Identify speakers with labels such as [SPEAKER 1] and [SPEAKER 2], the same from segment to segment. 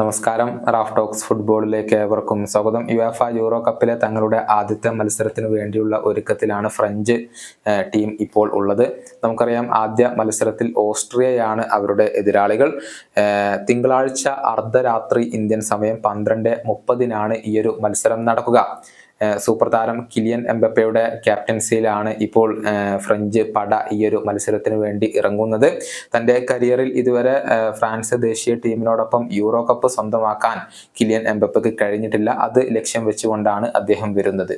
[SPEAKER 1] നമസ്കാരം. Raf talks ഫുട്ബോളിലേക്ക് ഏവർക്കും സ്വാഗതം. യുഎഫ യൂറോ കപ്പിലെ തങ്ങളുടെ ആദ്യത്തെ മത്സരത്തിന് വേണ്ടിയുള്ള ഒരുക്കത്തിലാണ് ഫ്രഞ്ച് ടീം ഇപ്പോൾ ഉള്ളത്. നമുക്കറിയാം ആദ്യ മത്സരത്തിൽ ഓസ്ട്രിയയാണ് അവരുടെ എതിരാളികൾ. തിങ്കളാഴ്ച അർദ്ധരാത്രി ഇന്ത്യൻ സമയം പന്ത്രണ്ട് മുപ്പതിനാണ് ഈ ഒരു മത്സരം നടക്കുക. സൂപ്പർ താരം കിലിയൻ എംബപ്പയുടെ ക്യാപ്റ്റൻസിയിലാണ് ഇപ്പോൾ ഫ്രഞ്ച് പട ഈ ഒരു മത്സരത്തിന് വേണ്ടി ഇറങ്ങുന്നത്. തന്റെ കരിയറിൽ ഇതുവരെ ഫ്രാൻസ് ദേശീയ ടീമിനോടൊപ്പം യൂറോ കപ്പ് സ്വന്തമാക്കാൻ കിലിയൻ എംബപ്പയ്ക്ക് കഴിഞ്ഞിട്ടില്ല. അത് ലക്ഷ്യം വെച്ചുകൊണ്ടാണ് അദ്ദേഹം വരുന്നത്.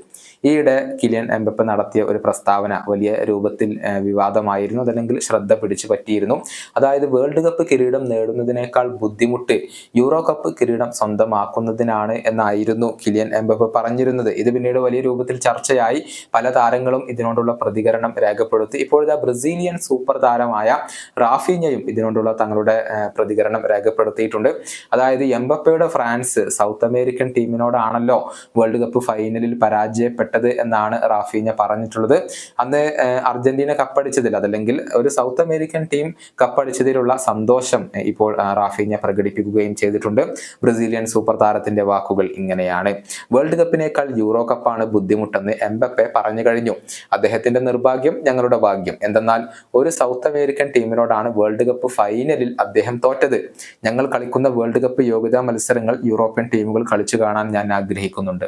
[SPEAKER 1] ഈയിടെ കിലിയൻ എംബപ്പ നടത്തിയ ഒരു പ്രസ്താവന വലിയ രൂപത്തിൽ വിവാദമായിരുന്നു. അതല്ലെങ്കിൽ ശ്രദ്ധ പിടിച്ചു പറ്റിയിരുന്നു. അതായത് വേൾഡ് കപ്പ് കിരീടം നേടുന്നതിനേക്കാൾ ബുദ്ധിമുട്ട് യൂറോ കപ്പ് കിരീടം സ്വന്തമാക്കുന്നതിനാണ് എന്നായിരുന്നു കിലിയൻ എംബപ്പ പറഞ്ഞിരുന്നത്. ഇത് പിന്നീട് വലിയ രൂപത്തിൽ ചർച്ചയായി. പല താരങ്ങളും ഇതിനോടുള്ള പ്രതികരണം രേഖപ്പെടുത്തി. ഇപ്പോഴത്തെ ബ്രസീലിയൻ സൂപ്പർ താരമായ റാഫീഞ്ഞയും ഇതിനോടുള്ള തങ്ങളുടെ പ്രതികരണം രേഖപ്പെടുത്തിയിട്ടുണ്ട്. അതായത് എംബപ്പയുടെ ഫ്രാൻസ് സൗത്ത് അമേരിക്കൻ ടീമിനോടാണല്ലോ വേൾഡ് കപ്പ് ഫൈനലിൽ പരാജയപ്പെട്ടത് എന്നാണ് റാഫീഞ്ഞ പറഞ്ഞിട്ടുള്ളത്. അന്ന് അർജന്റീന കപ്പടിച്ചതിൽ അതല്ലെങ്കിൽ ഒരു സൗത്ത് അമേരിക്കൻ ടീം കപ്പടിച്ചതിലുള്ള സന്തോഷം ഇപ്പോൾ റാഫീന പ്രകടിപ്പിക്കുകയും ചെയ്തിട്ടുണ്ട്. ബ്രസീലിയൻ സൂപ്പർ താരത്തിന്റെ വാക്കുകൾ ഇങ്ങനെയാണ്. വേൾഡ് കപ്പിനേക്കാൾ യൂറോ കപ്പാണ് ബുദ്ധിമുട്ടെന്ന് എംബപ്പെ പറഞ്ഞു കഴിഞ്ഞു. അദ്ദേഹത്തിന്റെ നിർഭാഗ്യം ഞങ്ങളുടെ ഭാഗ്യം. എന്തെന്നാൽ ഒരു സൗത്ത് അമേരിക്കൻ ടീമിനോടാണ് വേൾഡ് കപ്പ് ഫൈനലിൽ അദ്ദേഹം തോറ്റത്. ഞങ്ങൾ കളിക്കുന്ന വേൾഡ് കപ്പ് യോഗ്യതാ മത്സരങ്ങൾ യൂറോപ്യൻ ടീമുകൾ കളിച്ചു കാണാൻ ഞാൻ ആഗ്രഹിക്കുന്നുണ്ട്.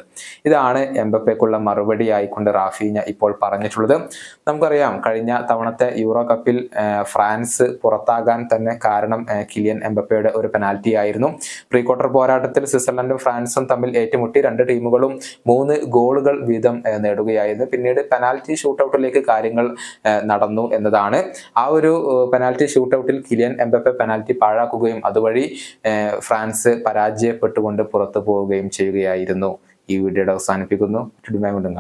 [SPEAKER 1] ഇതാണ് എംബപ്പേക്കുള്ള മറുപടി ആയിക്കൊണ്ട് റാഫീഞ്ഞ ഇപ്പോൾ പറഞ്ഞിട്ടുള്ളത്. നമുക്കറിയാം കഴിഞ്ഞ തവണത്തെ യൂറോ കപ്പിൽ ഫ്രാൻസ് പുറത്താകാൻ തന്നെ കാരണം കിലിയൻ എംബപ്പയുടെ ഒരു പെനാൽറ്റി ആയിരുന്നു. പ്രീ ക്വാർട്ടർ പോരാട്ടത്തിൽ സ്വിറ്റ്സർലൻഡും ഫ്രാൻസും തമ്മിൽ ഏറ്റുമുട്ടി. രണ്ട് ടീമുകളും മൂന്ന് ഗോളുകൾ വീതം നേടുകയായിരുന്നു. പിന്നീട് പെനാൽറ്റി ഷൂട്ടൗട്ടിലേക്ക് കാര്യങ്ങൾ നടന്നു എന്നതാണ്. ആ ഒരു പെനാൽറ്റി ഷൂട്ടൗട്ടിൽ കിലിയൻ എംബപ്പെ പെനാൽറ്റി പാഴാക്കുകയും അതുവഴി ഫ്രാൻസ് പരാജയപ്പെട്ടുകൊണ്ട് പുറത്തു പോവുകയും ചെയ്യുകയായിരുന്നു. ഈ വീഡിയോയുടെ അവസാനിപ്പിക്കുന്നു.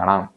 [SPEAKER 1] കാണാം.